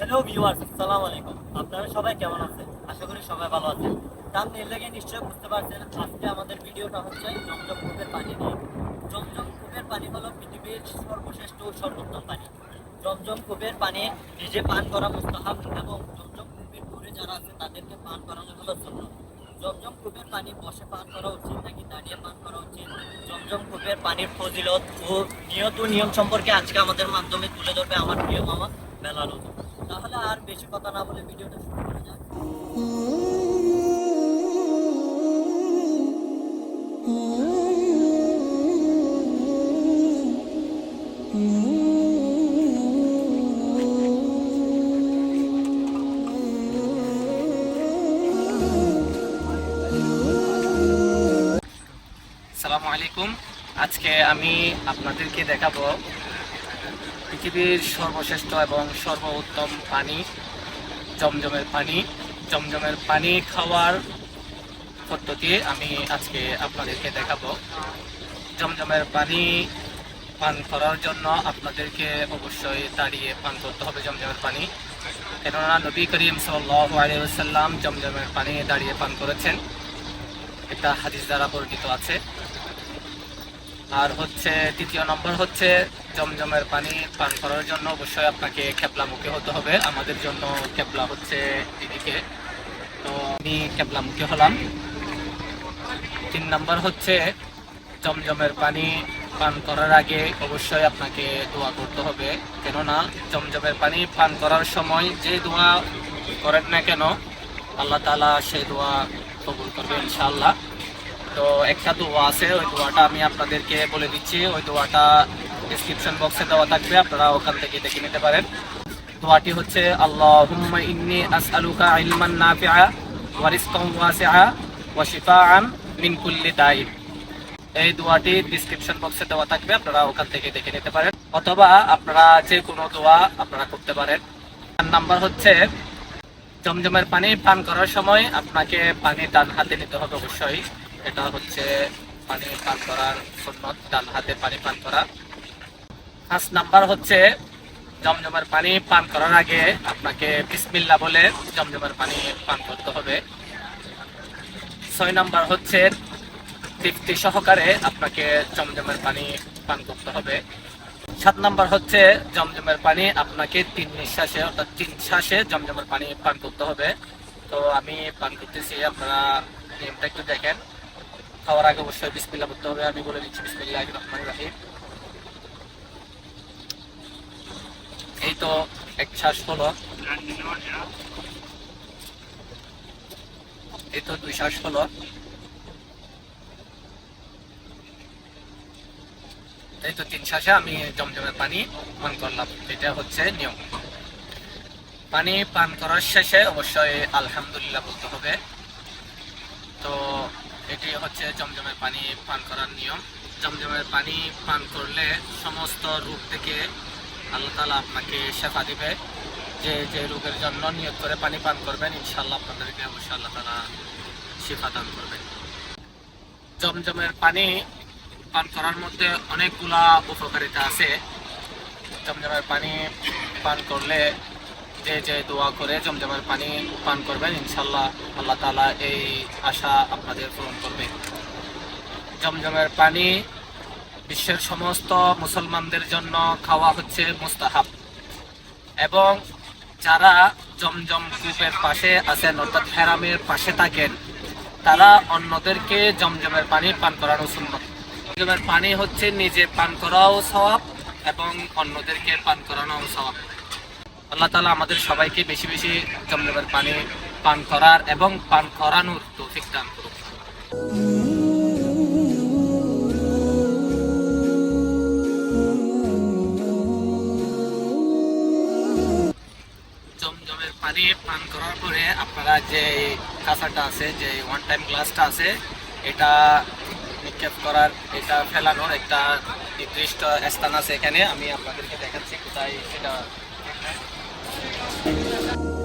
Hello viewers আসসালামু আলাইকুম। আপনারা সবাই কেমন আছেন? আশা করি সবাই ভালো আছেন। তার লেগে নিশ্চয়ই বুঝতে পারছেন, আজকে আমাদের ভিডিওটা হচ্ছে জমজম পানি নিয়ে। জমজম কূপের পানি হলো পৃথিবীর সর্বশ্রেষ্ঠ সর্বোত্তম পানি। জমজম কূপের পানি নিজে পান করা মুস্তাহাব এবং জমজম কূপের দূরে যারা আছে তাদেরকে পান করানো হলো জন্য জমজম কূপের পানি বসে পান করা উচিত নাকি দাঁড়িয়ে পান করা উচিত? জমজম পানির ফজিলত ও নিয়ত নিয়ম সম্পর্কে আজকে আমাদের মাধ্যমে তুলে ধরবে আমার প্রিয় মামা বেলাল। তাহলে আর বেশি কথা না বলে ভিডিওটা শুরু করা যাক। সালামু আলাইকুম। আজকে আমি আপনাদেরকে দেখাবো পৃথিবীর সর্বশ্রেষ্ঠ এবং সর্বোত্তম পানি, জমজমের পানি। জমজমের পানি খাওয়ার পদ্ধতি আমি আজকে আপনাদেরকে দেখাবো। জমজমের পানি পান করার জন্য আপনাদেরকে অবশ্যই দাঁড়িয়ে পান করতে হবে জমজমের পানি। কেননা নবী করিম সাল্লাল্লাহু আলাইহি ওয়াসাল্লাম জমজমের পানি দাঁড়িয়ে পান করেছেন। এটা হাদিস দ্বারা বর্ণিত আছে। আর হচ্ছে তৃতীয় নম্বর হচ্ছে জমজমের পানি পান করার জন্য অবশ্যই আপনাকে খেপলামুখী হতে হবে। আমাদের জন্য খেপলা হচ্ছে এদিকে। তো আমি খেপলামুখী হলাম। তিন নম্বর হচ্ছে জমজমের পানি পান করার আগে অবশ্যই আপনাকে দোয়া করতে হবে। কেননা জমজমের পানি পান করার সময় যে দোয়া করেন না কেন, আল্লাহ তালা সেই দোয়া কবুল করবে ইনশাআল্লাহ। তো একটা দোয়া আছে, ওই দোয়াটা আমি আপনাদেরকে বলে দিচ্ছি। ওই দোয়াটা ডিসক্রিপশন বক্সে দেওয়া থাকবে, আপনারা ওখান থেকে দেখে নিতে পারেন। দোয়াটি হচ্ছে, আল্লাহুম্মা ইন্নি আসআলুকা ইলমান নাফিআ এই দোয়াটি ডিসক্রিপশন বক্সে দেওয়া থাকবে, আপনারা ওখান থেকে দেখে নিতে পারেন। অথবা আপনারা যে কোনো দোয়া আপনারা করতে পারেন। নাম্বার হচ্ছে, জমজমের পানি পান করার সময় আপনাকে পানি ডান হাতে নিতে হবে অবশ্যই। এটা হচ্ছে পানি পান করার সুন্নত, ডান হাতে পানি পান করা। পাঁচ নাম্বার হচ্ছে জমজমের পানি পান করার আগে আপনাকে বিসমিল্লা বলে জমজমের পানি পান করতে হবে। ছয় নাম্বার হচ্ছে তৃপ্তি সহকারে আপনাকে জমজমের পানি পান করতে হবে। সাত নাম্বার হচ্ছে জমজমের পানি আপনাকে তিন নিঃশ্বাসে অর্থাৎ তিন শ্বাসে জমজমের পানি পান করতে হবে। তো আমি পান করতেছি, আপনারা নিয়মটা একটু দেখেন। খাওয়ার আগে অবশ্যই বিসমিল্লা করতে হবে। আমি বলে দিচ্ছি বিসমিল্লাহ রহমান রাহিম। এই তো এক শ্বাস হলো। এই তো দুই শ্বাস হলো। এই তো তিন শ্বাসে আমি জমজমের পানি পান করলাম। এটা হচ্ছে নিয়ম। পানি পান করার শেষে অবশ্যই আলহামদুলিল্লাহ বলতে হবে। তো এটি হচ্ছে জমজমের পানি পান করার নিয়ম। জমজমের পানি পান করলে সমস্ত রোগ থেকে আল্লাহ তালা আপনাকে শেফা দিবে। যে যে রোগের জন্য নিয়োগ করে পানি পান করবেন ইনশাল্লাহ আপনাদেরকে অবশ্যই আল্লাহ তালা শিফা দান করবেন জমজমের পানি পান করার মধ্যে অনেকগুলা উপকারিতা আছে। জমজমের পানি পান করলে যে যে দোয়া করে জমজমের পানি পান করবেন ইনশাল্লাহ আল্লাহ তালা এই আশা আপনাদের পূরণ করবে। জমজমের পানি বিশ্বের সমস্ত মুসলমানদের জন্য খাওয়া হচ্ছে মুস্তাহাব। এবং যারা জমজম কূপের পাশে আছেন, অর্থাৎ হেরামের পাশে থাকেন, তারা অন্যদেরকে জমজমের পানি পান করানো সুন্নত। জমজমের পানি হচ্ছে নিজে পান করাও স্বভাব এবং অন্যদেরকে পান করানোও সওয়াব আল্লাহ তালা আমাদের সবাইকে বেশি বেশি জমজমের পানি পান করার এবং পান করানোর তৌফিক দান করুন জমজমের পানি পান করার পরে আপনারা যে কাঁচাটা আছে, যে ওয়ান টাইম গ্লাসটা আছে, এটা নিক্ষেপ করার, এটা ফেলানোর একটা নির্দিষ্ট স্থান আছে এখানে। আমি আপনাদেরকে দেখাচ্ছি কোথায় সেটা ですね。